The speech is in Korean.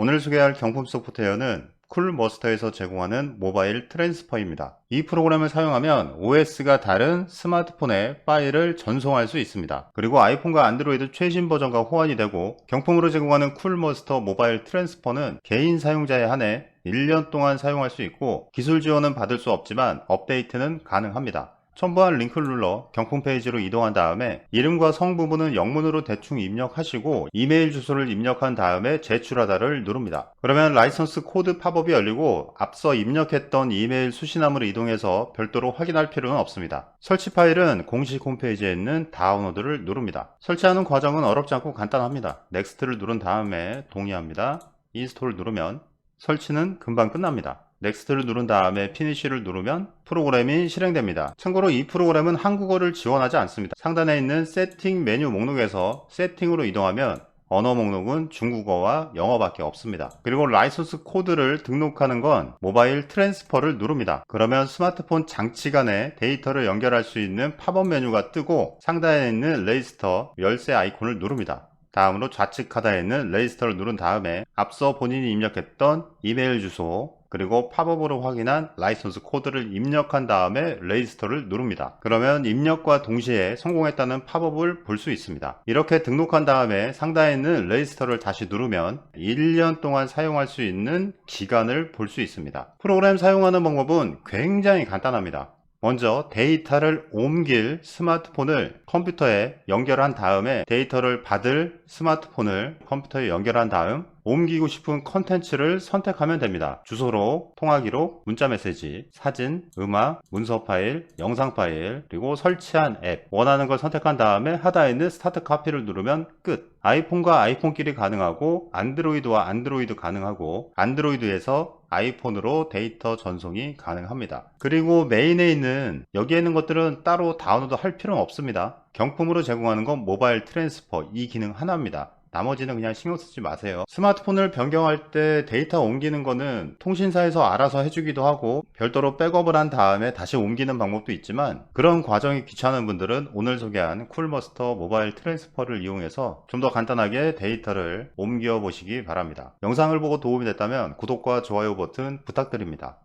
오늘 소개할 경품 소프트웨어는 쿨머스터에서 제공하는 모바일 트랜스퍼입니다. 이 프로그램을 사용하면 OS가 다른 스마트폰에 파일을 전송할 수 있습니다. 그리고 아이폰과 안드로이드 최신 버전과 호환이 되고 경품으로 제공하는 쿨머스터 모바일 트랜스퍼는 개인 사용자에 한해 1년 동안 사용할 수 있고 기술 지원은 받을 수 없지만 업데이트는 가능합니다. 첨부한 링크를 눌러 경품 페이지로 이동한 다음에 이름과 성 부분은 영문으로 대충 입력하시고 이메일 주소를 입력한 다음에 제출하다를 누릅니다. 그러면 라이선스 코드 팝업이 열리고 앞서 입력했던 이메일 수신함으로 이동해서 별도로 확인할 필요는 없습니다. 설치 파일은 공식 홈페이지에 있는 다운로드를 누릅니다. 설치하는 과정은 어렵지 않고 간단합니다. 넥스트를 누른 다음에 동의합니다. 인스톨을 누르면 설치는 금방 끝납니다. 넥스트를 누른 다음에 피니쉬를 누르면 프로그램이 실행됩니다. 참고로 이 프로그램은 한국어를 지원하지 않습니다. 상단에 있는 세팅 메뉴 목록에서 세팅으로 이동하면 언어 목록은 중국어와 영어밖에 없습니다. 그리고 라이선스 코드를 등록하는 건 모바일 트랜스퍼를 누릅니다. 그러면 스마트폰 장치 간에 데이터를 연결할 수 있는 팝업 메뉴가 뜨고 상단에 있는 레지스터 열쇠 아이콘을 누릅니다. 다음으로 좌측 하단에 있는 레지스터를 누른 다음에 앞서 본인이 입력했던 이메일 주소 그리고 팝업으로 확인한 라이선스 코드를 입력한 다음에 레지스터를 누릅니다. 그러면 입력과 동시에 성공했다는 팝업을 볼 수 있습니다. 이렇게 등록한 다음에 상단에 있는 레지스터를 다시 누르면 1년 동안 사용할 수 있는 기간을 볼 수 있습니다. 프로그램 사용하는 방법은 굉장히 간단합니다. 먼저 데이터를 옮길 스마트폰을 컴퓨터에 연결한 다음에 데이터를 받을 스마트폰을 컴퓨터에 연결한 다음 옮기고 싶은 컨텐츠를 선택하면 됩니다. 주소로 통화기록, 문자메시지, 사진, 음악, 문서 파일, 영상 파일, 그리고 설치한 앱 원하는 걸 선택한 다음에 하단에 있는 스타트 카피를 누르면 끝. 아이폰과 아이폰끼리 가능하고 안드로이드와 안드로이드 가능하고 안드로이드에서 아이폰으로 데이터 전송이 가능합니다. 그리고 메인에 있는 여기에 있는 것들은 따로 다운로드 할 필요는 없습니다. 경품으로 제공하는 건 모바일 트랜스퍼 이 기능 하나입니다. 나머지는 그냥 신경 쓰지 마세요. 스마트폰을 변경할 때 데이터 옮기는 거는 통신사에서 알아서 해주기도 하고 별도로 백업을 한 다음에 다시 옮기는 방법도 있지만 그런 과정이 귀찮은 분들은 오늘 소개한 쿨머스터 모바일 트랜스퍼를 이용해서 좀 더 간단하게 데이터를 옮겨 보시기 바랍니다. 영상을 보고 도움이 됐다면 구독과 좋아요 버튼 부탁드립니다.